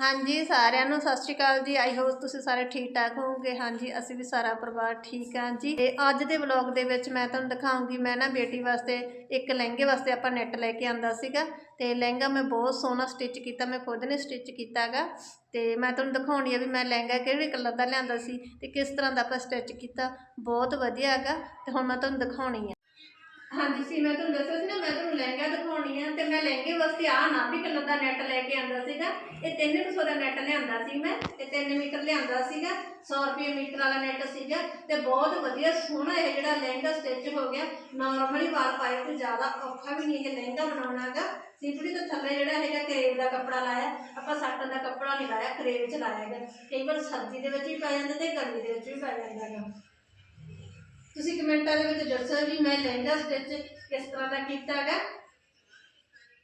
ਹਾਂਜੀ, ਸਾਰਿਆਂ ਨੂੰ ਸਤਿ ਸ਼੍ਰੀ ਅਕਾਲ ਜੀ। ਆਈ ਹੋਪ ਤੁਸੀਂ ਸਾਰੇ ਠੀਕ ਠਾਕ ਹੋਵੋਗੇ। ਹਾਂਜੀ, ਅਸੀਂ ਵੀ ਸਾਰਾ ਪਰਿਵਾਰ ਠੀਕ ਹਾਂ ਜੀ। ਤੇ ਅੱਜ ਦੇ ਵਲੌਗ ਦੇ ਵਿੱਚ ਮੈਂ ਤੁਹਾਨੂੰ ਦਿਖਾਉਂਗੀ, ਮੈਂ ਨਾ ਬੇਟੀ ਵਾਸਤੇ ਇੱਕ ਲਹਿੰਗੇ ਵਾਸਤੇ ਆਪਾਂ ਨੈਟ ਲੈ ਕੇ ਆਂਦਾ ਸੀਗਾ। ਤੇ ਲਹਿੰਗਾ ਮੈਂ ਬਹੁਤ ਸੋਹਣਾ ਸਟਿਚ ਕੀਤਾ, ਮੈਂ ਖੁਦ ਨੇ ਸਟਿਚ ਕੀਤਾਗਾ ਤੇ ਮੈਂ ਤੁਹਾਨੂੰ ਦਿਖਾਉਣੀ ਆ ਵੀ ਮੈਂ ਲਹਿੰਗਾ ਕਿਹੜੇ ਕਲਰ ਦਾ ਲਿਆਂਦਾ ਸੀ ਤੇ ਕਿਸ ਤਰ੍ਹਾਂ ਦਾ ਆਪਾਂ ਸਟਿਚ ਕੀਤਾ। ਬਹੁਤ ਵਧੀਆ ਹੈਗਾ ਤੇ ਹੁਣ ਮੈਂ ਤੁਹਾਨੂੰ ਦਿਖਾਉਣੀ ਆ। ਹਾਂਜੀ, ਸੀ, ਮੈਂ ਤੁਹਾਨੂੰ ਦੱਸਿਆ ਸੀ ਨਾ, ਮੈਂ ਤੁਹਾਨੂੰ ਲਹਿੰਗਾ ਦਿਖਾਉਣੀ ਆ, ਤੇ ਮੈਂ ਲਹਿੰਗੇ ਵਾਸਤੇ ਆਹ ਨਾਭੀ ਕਲਰ ਦਾ ਨੈਟ ਲੈ ਕੇ ਆਂਦਾ ਸੀਗਾ। ਇਹ 300 ਦਾ ਨੈਟ ਲਿਆਂਦਾ ਸੀ ਮੈਂ, ਤੇ 3 ਮੀਟਰ ਲਿਆਂਦਾ ਸੀਗਾ 100 ਰੁਪਏ ਮੀਟਰ ਵਾਲਾ ਨੈਟ ਸੀਗਾ, ਤੇ ਬਹੁਤ ਵਧੀਆ ਸੋਹਣਾ ਇਹ ਜਿਹੜਾ ਲਹਿੰਗਾ ਸਟਿਚ ਹੋ ਗਿਆ। ਨਾਰਮਲੀ ਵਾਲ ਪਾਏ ਤੇ ਜ਼ਿਆਦਾ ਔਖਾ ਵੀ ਨਹੀਂ ਇਹ ਲਹਿੰਗਾ ਬਣਾਉਣਾਗਾ ਸਿੰਪਲੀ ਤੋਂ ਥੱਲੇ ਜਿਹੜਾ ਹੈਗਾ ਕਰੇਬ ਦਾ ਕੱਪੜਾ ਲਾਇਆ, ਆਪਾਂ ਸਾਟਨ ਦਾ ਕੱਪੜਾ ਨਹੀਂ ਲਾਇਆ ਕਰੇਬ ਚ ਲਾਇਆ ਹੈਗਾ। ਕਈ ਵਾਰ ਸਰਦੀ ਦੇ ਵਿੱਚ ਵੀ ਪੈ ਜਾਂਦਾ ਤੇ ਗਰਮੀ ਦੇ ਵਿੱਚ ਵੀ ਪੈ ਜਾਂਦਾ ਹੈਗਾ। ਤੁਸੀਂ ਕਮੈਂਟਾਂ ਦੇ ਵਿੱਚ ਦੱਸੋ ਵੀ ਮੈਂ ਲਹਿੰਗਾ ਸਟਿਚ ਕਿਸ ਤਰ੍ਹਾਂ ਦਾ ਕੀਤਾ ਹੈਗਾ।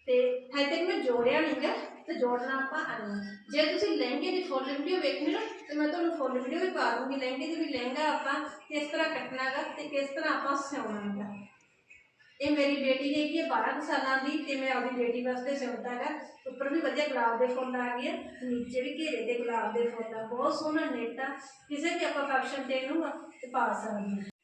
ਤੇ ਹਜੇ ਤੱਕ ਮੈਂ ਜੋੜਿਆ ਨਹੀਂਗਾ ਤੇ ਜੋੜਨਾ ਆਪਾਂ ਆਣਾ ਜੇ ਤੁਸੀਂ ਲਹਿੰਗੇ ਦੀ ਫੁੱਲ ਵੀਡੀਓ ਵੇਖਣੀ ਨਾ ਤੇ ਮੈਂ ਤੁਹਾਨੂੰ ਫੁੱਲ ਵੀਡੀਓ ਵੀ ਪਾ ਦੂੰਗੀ ਲਹਿੰਗੇ ਦੀ ਵੀ ਲਹਿੰਗਾ ਆਪਾਂ ਕਿਸ ਤਰ੍ਹਾਂ ਕੱਟਣਾ ਤੇ ਕਿਸ ਤਰ੍ਹਾਂ ਆਪਾਂ ਸਿਉਣਾ ਇਹ ਮੇਰੀ ਬੇਟੀ ਹੈਗੀ ਹੈ 12 ਕੁ ਸਾਲਾਂ ਦੀ ਤੇ ਮੈਂ ਆਪਣੀ ਬੇਟੀ ਵਾਸਤੇ ਸਿਉਂਦਾ ਹੈਗਾ। ਉੱਪਰ ਵੀ ਵਧੀਆ ਗੁਲਾਬ ਦੇ ਫੁੱਲ ਆ ਗਏ ਆ, ਨੀਚੇ ਵੀ ਘੇਰੇ ਦੇ ਗੁਲਾਬ ਦੇ ਫੁੱਲ ਆ। ਬਹੁਤ ਸੋਹਣਾ ਨੇਟ ਕਿਸੇ ਵੀ ਆਪਾਂ ਫੰਕਸ਼ਨ ਤੇ ਇਹਨੂੰ ਤੇ ਪਾ ਸਕਦੇ ਹਾਂ।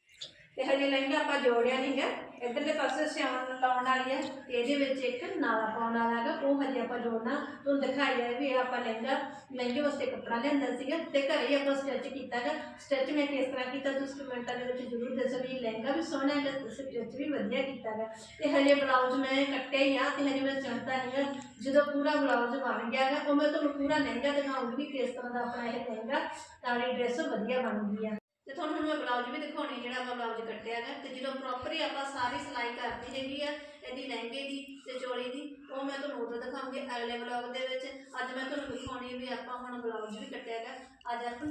ਤੇ ਹਜੇ ਲਹਿੰਗਾ ਆਪਾਂ ਜੋੜਿਆ ਨਹੀਂਗਾ ਇਧਰਲੇ ਪਾਸੇ ਸਿਆਉਣ ਲਾਉਣ ਵਾਲੀ ਹੈ ਤੇ ਇਹਦੇ ਵਿੱਚ ਇੱਕ ਨਾਲਾ ਪਾਉਣ ਵਾਲਾ ਹੈਗਾ, ਉਹ ਹਜੇ ਆਪਾਂ ਜੋੜਨਾ। ਤੁਹਾਨੂੰ ਦਿਖਾਇਆ ਵੀ ਇਹ ਆਪਾਂ ਲਹਿੰਗਾ, ਲਹਿੰਗੇ ਵਾਸਤੇ ਕੱਪੜਾ ਲਿਆਂਦਾ ਸੀਗਾ, ਤੇ ਘਰੇ ਹੀ ਆਪਾਂ ਸਟਿਚ ਕੀਤਾਗਾ। ਸਟਿਚ ਮੈਂ ਕਿਸ ਤਰ੍ਹਾਂ ਕੀਤਾ ਤੁਸੀਂ ਕਮੈਂਟਾਂ ਦੇ ਵਿੱਚ ਜ਼ਰੂਰ ਦੱਸੋ ਵੀ, ਲਹਿੰਗਾ ਵੀ ਸੋਹਣਾ ਹੈ ਤੇ ਸਟਿਚ ਵੀ ਵਧੀਆ ਕੀਤਾਗਾ। ਤੇ ਹਜੇ ਬਲਾਊਜ਼ ਮੈਂ ਕੱਟਿਆ ਹੀ ਆ, ਤੇ ਹਜੇ ਮੈਂ ਚੜਦਾ ਨਹੀਂ ਆ ਜਦੋਂ ਪੂਰਾ ਬਲਾਊਜ਼ ਬਣ ਗਿਆ ਹੈਗਾ ਉਹ ਮੈਂ ਤੁਹਾਨੂੰ ਪੂਰਾ ਲਹਿੰਗਾ ਦਿਖਾਉਂਗੀ ਵੀ ਕਿਸ ਤਰ੍ਹਾਂ ਦਾ ਆਪਣਾ ਇਹ ਲਹਿੰਗਾ ਤਾਰੀ ਡਰੈਸ ਵਧੀਆ ਬਣ ਗਈ ਆ। ਤੇ ਤੁਹਾਨੂੰ ਹੁਣ ਮੈਂ ਬਲਾਊਜ਼ ਵੀ ਦਿਖਾਉਣੀ ਜਿਹੜਾ ਆਪਾਂ ਬਲਾਊਜ਼ ਕੱਟਿਆ ਹੈ ਤੇ ਜਦੋਂ ਪ੍ਰੋਪਰਲੀ ਆਪਾਂ ਸਾਰੀ ਸਿਲਾਈ ਕਰਦੀ ਹੈਗੀ ਆ, ਇਹਦੀ ਲਹਿੰਗੇ ਦੀ ਤੇ ਚੋਲੀ ਦੀ, ਉਹ ਮੈਂ ਤੁਹਾਨੂੰ ਉਦੋਂ ਦਿਖਾਉਂਗੀ ਅਗਲੇ ਬਲੌਗ ਦੇ ਵਿੱਚ। ਅੱਜ ਮੈਂ ਤੁਹਾਨੂੰ ਦਿਖਾਉਣੀ ਵੀ ਆਪਾਂ ਹੁਣ ਬਲਾਊਜ਼ ਵੀ ਕੱਟਿਆ ਹੈਗਾ। ਅੱਜ ਆਪਾਂ।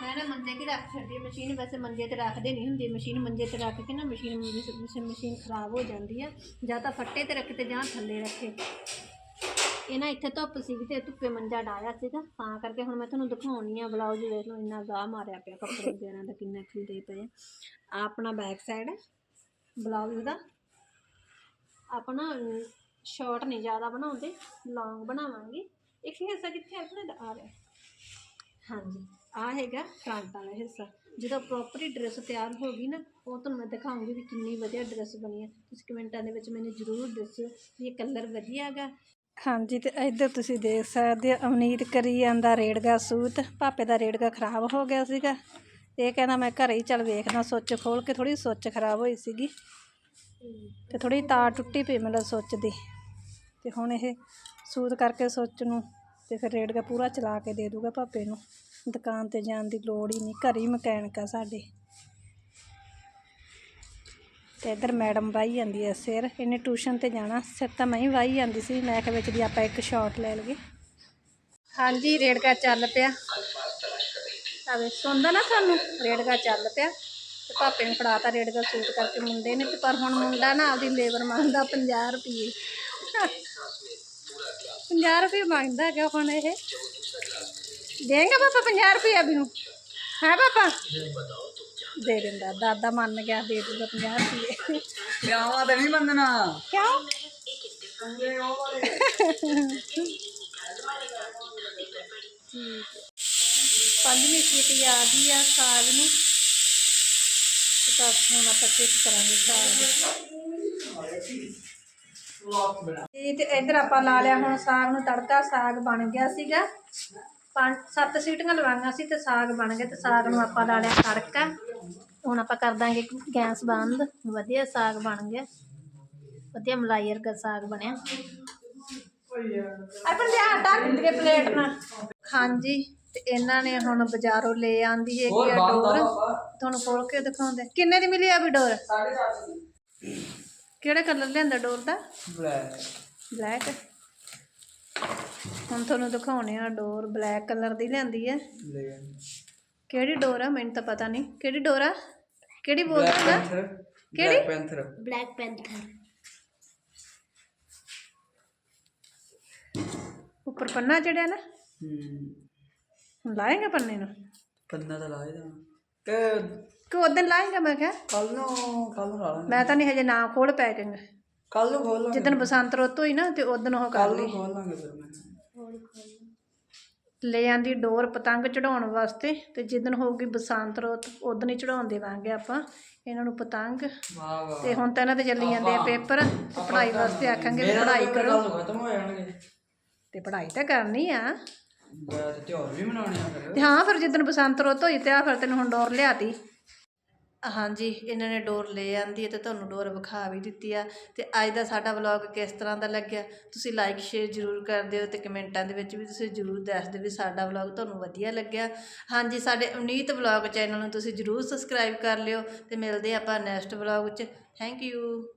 ਮੈਂ ਨਾ ਮੰਜੇ ਕੀ ਰੱਖ ਛੱਡੀ ਮਸ਼ੀਨ, ਵੈਸੇ ਮੰਜੇ ਤੇ ਰੱਖਦੇ ਨਹੀਂ ਹੁੰਦੀ। ਮਸ਼ੀਨ ਮੰਜੇ ਤੇ ਰੱਖ ਕੇ ਨਾ ਮਸ਼ੀਨ ਮਸ਼ੀਨ ਖਰਾਬ ਹੋ ਜਾਂਦੀ ਆ। ਜਾਂ ਤਾਂ ਫੱਟੇ ਤੇ ਰੱਖੇ ਤੇ ਜਾਂ ਥੱਲੇ ਰੱਖੇ। ਇਹ ਨਾ ਇੱਥੇ ਧੁੱਪ ਸੀਗੀ ਤੇ ਧੁੱਪੇ ਮੰਜਾ ਡਾਇਆ ਸੀਗਾ, ਤਾਂ ਕਰਕੇ ਹੁਣ ਮੈਂ ਤੁਹਾਨੂੰ ਦਿਖਾਉਣੀ ਆ ਬਲਾਊਜ਼ ਵੇਖ ਲਓ ਇੰਨਾ ਗਾਹ ਮਾਰਿਆ ਪਿਆ ਕੱਪੜੇ ਵਗੈਰਾ ਦਾ ਕਿੰਨਾ ਖਿਲਦੇ ਪਏ ਆ। ਆਹ ਆਪਣਾ ਬੈਕ ਸਾਈਡ ਹੈ ਬਲਾਊਜ਼ ਦਾ। ਆਪਣਾ ਸ਼ਾਰਟ ਨਹੀਂ ਜ਼ਿਆਦਾ ਬਣਾਉਂਦੇ ਲੌਂਗ ਬਣਾਵਾਂਗੇ। ਇੱਕ ਹਿੱਸਾ ਕਿੱਥੇ ਆਪਣੇ ਦਾ? ਆ ਰਿਹਾ ਹਾਂਜੀ ਆ ਹੈਗਾ ਫਰੰਟ ਵਾਲਾ ਹਿੱਸਾ। ਜਦੋਂ ਪ੍ਰੋਪਰਲੀ ਡਰੈਸ ਤਿਆਰ ਹੋ ਗਈ ਨਾ, ਉਹ ਤੁਹਾਨੂੰ ਮੈਂ ਦਿਖਾਉਂਗੀ ਵੀ ਕਿੰਨੀ ਵਧੀਆ ਡਰੈਸ ਬਣੀ ਹੈ ਤੁਸੀਂ ਕਮੈਂਟਾਂ ਦੇ ਵਿੱਚ ਮੈਨੂੰ ਜ਼ਰੂਰ ਦੱਸਿਓ ਵੀ ਇਹ ਕਲਰ ਵਧੀਆ ਹੈਗਾ ਹਾਂਜੀ, ਤੇ ਇੱਧਰ ਤੁਸੀਂ ਦੇਖ ਸਕਦੇ ਹੋ, ਅਵਨੀਤ ਕਰੀ ਜਾਂਦਾ ਰੇੜਗਾ ਸੂਤ। ਪਾਪੇ ਦਾ ਰੇੜਗਾ ਖਰਾਬ ਹੋ ਗਿਆ ਸੀਗਾ। ਇਹ ਕਹਿੰਦਾ, ਮੈਂ ਘਰੇ ਹੀ ਚੱਲ ਵੇਖਦਾ, ਸੁੱਚ ਖੋਲ ਕੇ ਥੋੜੀ ਸੁੱਚ ਖਰਾਬ ਹੋਈ ਸੀਗੀ। ਤੇ ਥੋੜੀ ਤਾਰ ਟੁੱਟੀ ਪਈ ਮਤਲਬ ਸੁੱਚ ਦੀ। ਤੇ ਹੁਣ ਇਹ ਸੂਤ ਕਰਕੇ ਸੁੱਚ ਨੂੰ ਤੇ ਫਿਰ ਰੇੜਗਾ ਪੂਰਾ ਚਲਾ ਕੇ ਦੇ ਦੂਗਾ ਪਾਪੇ ਨੂੰ। ਦੁਕਾਨ ਤੇ ਜਾਣ ਦੀ ਲੋੜ ਹੀ ਨਹੀਂ, ਘਰੇ ਹੀ ਮਕੈਨਿਕ ਆ ਸਾਡੇ। ਤੇ ਇੱਧਰ ਮੈਡਮ ਵਾਹੀ ਜਾਂਦੀ ਹੈ ਸਿਰ, ਇਹਨੇ ਟਿਊਸ਼ਨ ਤੇ ਜਾਣਾ, ਸਿਰ ਤਾਂ ਮੈਂ ਹੀ ਵਾਹੀ ਜਾਂਦੀ ਸੀ, ਮੈਂ ਕਿਹਾ ਵਿੱਚ ਦੀ ਆਪਾਂ ਇੱਕ ਸ਼ਾਟ ਲੈ ਲਈਏ। ਹਾਂਜੀ ਰੇੜਕਾ ਚੱਲ ਪਿਆ। ਆਵੇ ਸੁਣਦਾ ਨਾ ਸਾਨੂੰ ਰੇੜਕਾ ਚੱਲ ਪਿਆ। ਤੇ ਪਾਪੇ ਨੂੰ ਫੜਾਤਾ ਰੇੜਕਾ ਸੂਟ ਕਰਕੇ ਮੁੰਡੇ ਨੇ, ਤੇ ਪਰ ਹੁਣ ਮੁੰਡਾ ਨਾ ਆਪਦੀ ਲੇਬਰ ਮੰਗਦਾ 50 ਰੁਪਏ 50 ਰੁਪਏ ਮੰਗਦਾ ਹੈਗਾ ਹੁਣ ਇਹ? ਦੇਂਗਾ ਪਾਪਾ 50 ਰੁਪਏ ਅਭੀ ਨੂੰ? ਹੈ ਪਾਪਾ? ਦੇ ਦਿੰਦਾ। ਦਾਦਾ ਮੰਨ ਗਿਆ ਦੇ ਦੂਗਾ 50 ਰੁਪਏ ਵਿਆਹਾਂ ਤੇ ਨਹੀਂ ਮੰਨਣਾ। ਕਿਉਂ? ਪੰਜਵੀਂ ਸੀਟ ਆ ਗਈ ਆ ਸਾਗ ਨੂੰ। ਤੇ ਤਾਂ ਹੁਣ ਆਪਾਂ ਚੈੱਕ ਕਰਾਂਗੇ ਸਾਗ ਇਹ ਤੇ ਇੱਧਰ ਆਪਾਂ ਲਾ ਲਿਆ ਹੁਣ ਸਾਗ ਨੂੰ ਤੜਕਾ ਸਾਗ ਬਣ ਗਿਆ ਸੀਗਾ। ਪੰਜ ਸੱਤ ਸੀਟੀਆਂ ਲਵਾਈਆਂ ਸੀ ਤੇ ਸਾਗ ਬਣ ਗਿਆ ਤੇ ਸਾਗ ਨੂੰ ਆਪਾਂ ਲਾ ਲਿਆ ਤੜਕਾ। ਹੁਣ ਆਪਾਂ ਕਰ ਦਾਂਗੇ ਗੈਸ ਬੰਦ। ਵਧੀਆ ਸਾਗ ਬਣ ਗਿਆ। ਵਧੀਆ ਮਲਾਈ ਵਰਗਾ ਸਾਗ ਬਣਿਆ। ਆਪਾਂ ਲਿਆ ਆਟਾ ਕਿੰਨੇ ਪਲੇਟ ਨਾਲ। ਹਾਂਜੀ ਤੇ ਇਹਨਾਂ ਨੇ ਹੁਣ ਬਾਜ਼ਾਰੋਂ ਲੈ ਆਂਦੀ ਹੈ ਕਿ ਡੋਰ। ਤੁਹਾਨੂੰ ਖੋਲ ਕੇ ਦਿਖਾਉਂਦੇ। ਕਿੰਨੇ ਦੀ ਮਿਲੀ ਆ ਵੀ ਡੋਰ? ਕਿਹੜਾ ਕਲਰ ਲਿਆਂਦਾ ਡੋਰ ਦਾ? ਬਲੈਕ। ਬਲੈਕ। ਹੁਣ ਤੁਹਾਨੂੰ ਦਿਖਾਉਣੇ ਆ ਡੋਰ ਬਲੈਕ ਕਲਰ ਦੀ ਲਿਆਂਦੀ ਹੈ ਕਿਹੜੀ ਡੋਰ ਆ? ਮੈਨੂੰ ਤਾਂ ਪਤਾ ਨਹੀਂ। ਕਿਹੜੀ ਡੋਰ ਆ? ਕਿਹੜੀ ਬੋਲਦਾ ਨਾ ਕਿਹੜੀ? ਪੈਂਥਰ ਬਲੈਕ ਪੈਂਥਰ ਉੱਪਰ ਪੰਨਾ ਚੜਿਆ ਨਾ? ਹੂੰ। ਲਾਏਗਾ ਪੰਨੇ ਨੂੰ? ਪੰਨਾ ਤਾਂ ਲਾਏ ਦਾ ਕਿ ਕਿ ਉਦੋਂ ਲਾਏਗਾ ਮੈਂ ਕਿਹਾ? ਕੱਲ ਨੂੰ ਕੱਲ ਨੂੰ ਮੈਂ ਤਾਂ ਨਹੀਂ ਹਜੇ ਨਾ ਖੋਲ ਪੈਕਿੰਗ ਕੱਲ ਨੂੰ ਖੋਲ ਲਾਂਗੇ। ਜਿੱਦਣ ਬਸੰਤ ਰੁੱਤ ਹੋਈ ਨਾ ਤੇ ਉਦੋਂ ਉਹ ਕਰ ਕੱਲ ਲਈ। ਨੂੰ ਖੋਲ ਲਾਂਗੇ ਫਿਰ ਮੈਂ। ਲੈ ਆਂਦੀ ਡੋਰ ਪਤੰਗ ਚੜਾਉਣ ਵਾਸਤੇ ਤੇ ਜਿੱਦਣ ਹੋਊਗੀ ਬਸੰਤ ਰੁੱਤ ਉਦੋਂ ਹੀ ਚੜਾਉਣ ਦੇਵਾਂਗੇ ਆਪਾਂ ਇਹਨਾਂ ਨੂੰ ਪਤੰਗ। ਵਾਹ ਵਾਹ ਤੇ ਹੁਣ ਤਾਂ ਇਹਨਾਂ ਦੇ ਚੱਲੀ ਜਾਂਦੇ ਆ ਪੇਪਰ ਤੇ ਪੜ੍ਹਾਈ ਵਾਸਤੇ ਆਖਾਂਗੇ ਵੀ ਪੜ੍ਹਾਈ ਕਰੋ। ਕੱਲ ਨੂੰ ਖਤਮ ਹੋ ਜਾਣਗੇ ਤੇ ਪੜ੍ਹਾਈ ਤਾਂ ਕਰਨੀ ਆ। ਤੇ ਤਿਉਹਾਰ ਵੀ ਮਨਾਉਣੇ ਆ ਫਿਰ। ਹਾਂ ਫਿਰ ਜਿੱਦਣ ਬਸੰਤ ਰੁੱਤ ਹੋਈ ਤੇ ਆ ਫਿਰ ਤੈਨੂੰ ਹੁਣ ਡੋਰ ਲਿਆਤੀ। ਹਾਂਜੀ, ਇਹਨਾਂ ਨੇ ਡੋਰ ਲੈ ਆਂਦੀ ਹੈ ਤੇ ਤੁਹਾਨੂੰ ਡੋਰ ਵਿਖਾ ਵੀ ਦਿੱਤੀ ਆ। ਤੇ ਅੱਜ ਦਾ ਸਾਡਾ ਵਲੌਗ ਕਿਸ ਤਰ੍ਹਾਂ ਦਾ ਲੱਗਿਆ? ਤੁਸੀਂ ਲਾਈਕ ਸ਼ੇਅਰ ਜ਼ਰੂਰ ਕਰ ਦਿਓ ਤੇ ਕਮੈਂਟਾਂ ਦੇ ਵਿੱਚ ਵੀ ਤੁਸੀਂ ਜ਼ਰੂਰ ਦੱਸ ਦਿਓ ਵੀ ਸਾਡਾ ਵਲੌਗ ਤੁਹਾਨੂੰ ਵਧੀਆ ਲੱਗਿਆ। ਹਾਂਜੀ, ਸਾਡੇ ਅਵਨੀਤ ਵਲੌਗ ਚੈਨਲ ਨੂੰ ਤੁਸੀਂ ਜ਼ਰੂਰ ਸਬਸਕ੍ਰਾਈਬ ਕਰ ਲਿਓ ਤੇ ਮਿਲਦੇ ਆਪਾਂ ਨੈਕਸਟ ਵਲੌਗ 'ਚ। Thank you